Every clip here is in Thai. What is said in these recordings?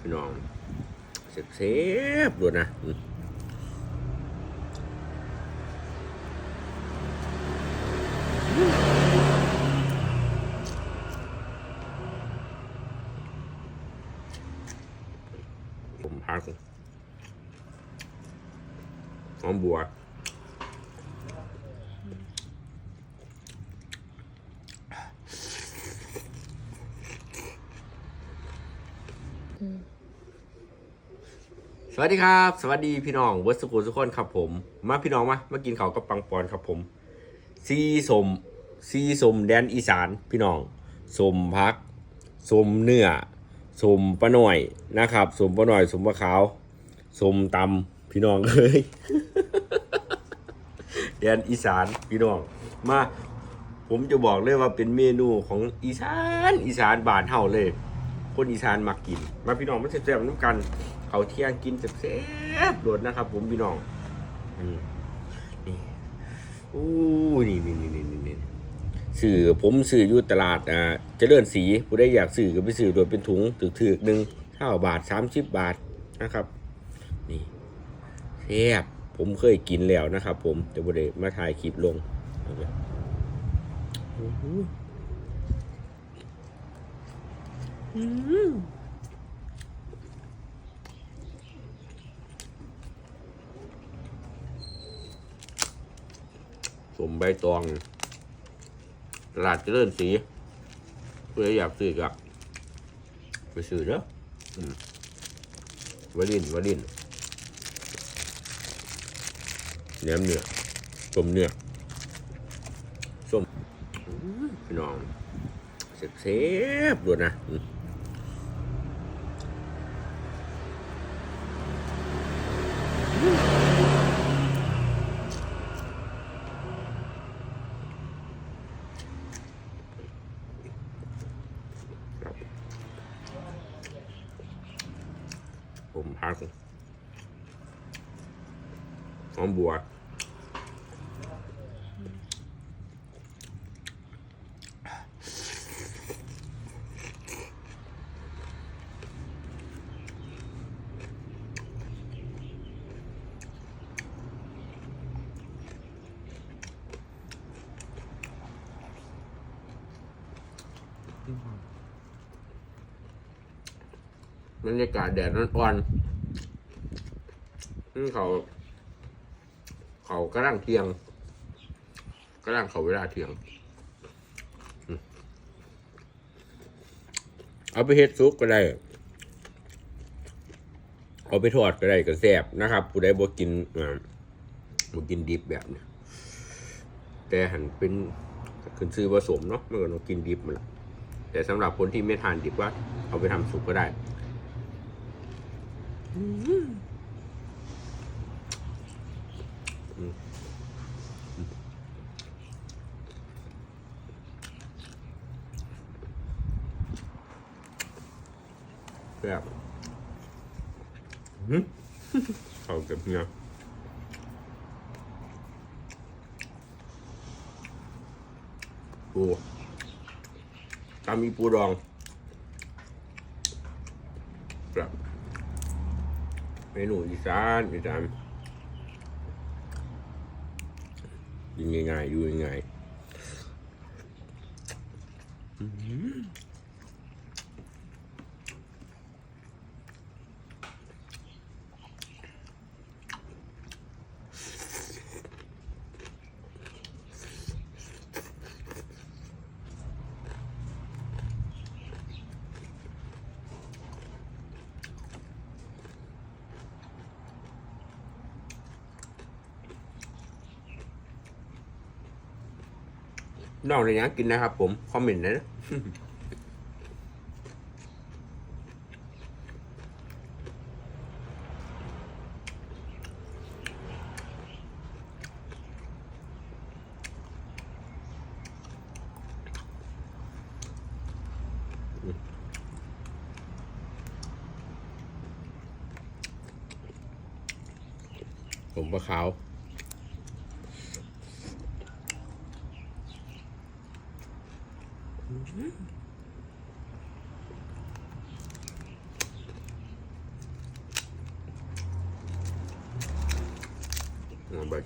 พี่น้องเสียบเสียบด้วยนะผมพักหอมบัว วัสดีครับ สวัสดีพี่น้องเวิร์สกูทุกคนครับผม มาพี่น้องมามากินเขากับปังปอนครับผม ซีสมซีสมแดนอีสานพี่น้องสมพักสมเนื้อสมปลาหน่อยนะครับสมปลาหน่อยสมปลาขาวสมตำพี่น้องเอ้ยแดนอีสานพี่น้องมา ผมจะบอกเลยว่าเป็นเมนูของอีสานอีสานบานเฮาเลย คนอีสานมักกิน มาพี่น้องมาแซ่บๆน้ำกัน เขาเที่ยงกินแซ่บๆโดดนะครับ ผมพี่น้องอืมนี่อู้นี่นี่นี่นี่นี่นี่สื่อผมสื่ออยู่ตลาดอ่าเจริญสีผู้ได้อยากสื่อก็ไปสื่อโดยเป็นถุงถือๆหนึ่งเท่าบาทสามสิบบาทนะครับ นี่แซ่บผมเคยกินแล้วนะครับ ผมแต่บ่ได้มาถ่ายคลิปลงเอาไปอู้หู สมใบตอง ตลาดเจริญสีเพื่ออยากซื้อกับไปซื้อเด้อวาดินวาดินแหนมเนื้อส้มเนื้อส้มอื้อพี่น้องเสียบๆด้วยนะอืม ผมพักหอมบัว บรรยากาศแดดอ่อนๆนี่เขา เขากระลังเที่ยงกระลังเขาเวลาเที่ยง เอาไปเฮ็ดซุปก็ได้ เอาไปทอดก็ได้ก็แซ่บนะครับ ผู้ใดบ่กินอ่าบ่กินดิบแบบเนี้ยแต่หันเป็นขึ้นซื้อผสมเนาะไม่ก็ต้องกินดิบมันแต่สำหรับคนที่ไม่ทานดิบว่า เอาไปทำซุปก็ได้ แบบหืมเขาเก็บเนี่ยปูตามีปูดองแบบ เมนูอีสานอีสานกินง่ายๆอยู่ง่ายๆ อื้อหือนอกจากนี้กินนะครับผม คอมเมนต์นะผมปลาขา ใบ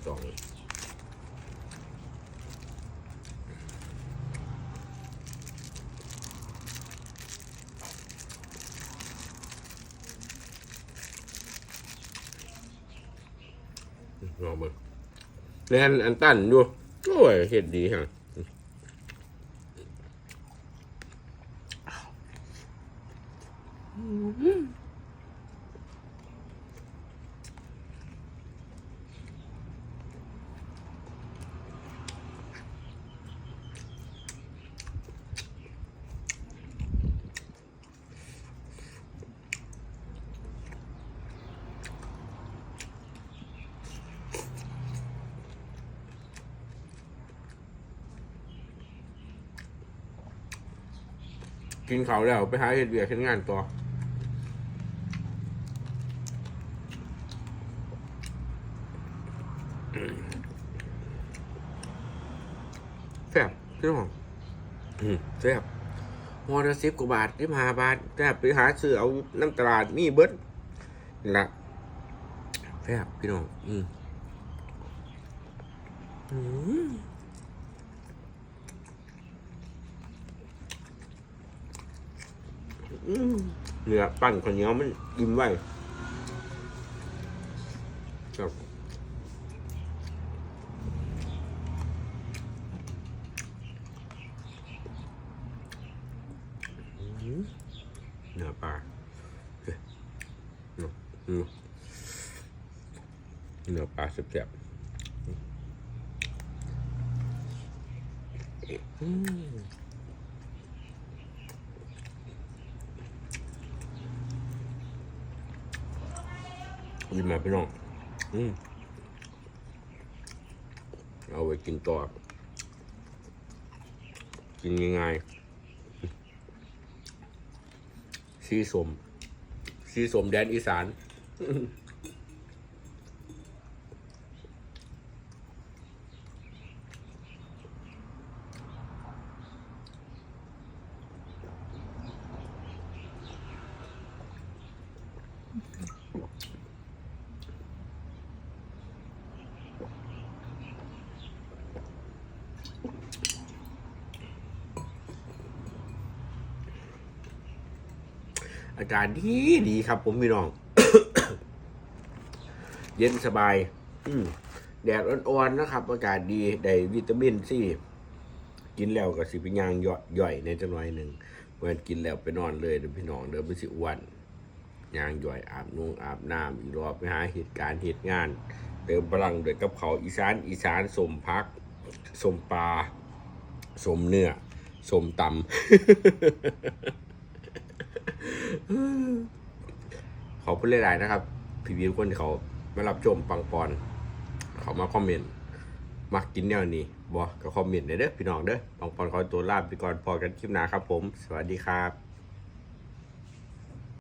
ตองเลองเบิ่แล้วอันอันตันอยู่โอ้ยเห็ดดีฮะ กินเขาวแล้วไปหาเห็ดเบียร์เห็นงานต่อ แซ่บพี่น้องอืมแซ่บมอเตอร์สิบกว่าบาทที่มาบาทแซ่บไปหาซื้อเอาน้ำตลาดมีเบิดนี่ละแซ่บพี่น้องอืมอืมอืมเนื้อปั้นข้าวเหนียวมันอิ่มไว้ครับ เนื้อปลาเนื้อปลาแซ่บๆอืมยิ้มมาพี่น้อง อืมเอาไว้กินต่อ กินง่ายๆ สีสมสีสมแดนอีสาน อากาศดีดีครับ ผมพี่น้อง เย็นสบาย อืแดดอ่อนๆนะครับ อากาศดีได้วิตามินซีกินแล้วก็สิเป็นยางย่อยย่อยในจังหน่อยหนึ่งเมื่อกินแล้วไปนอนเลยเดี๋ยวพี่น้องเดี๋ยวไปสิอ้วนยางย่อยอาบนุ่งอาบน้ำอีกรอบไปหาเหตุการณ์เหตุงาน เติมพลังด้วยกับเขาอีสานอีสานสมพักสมปลาสมเนื้อสมตำ ขอบคุณหลายๆนะครับ พี่วิวคนที่เขามารับชมปังปอน เขามาคอมเมนต์มักกินแนวนี้บอกก็คอมเมนต์เด้อพี่น้องเด้อปังปอนขอตัวลาไปก่อนพอกันคลิปหน้าครับผม สวัสดีครับ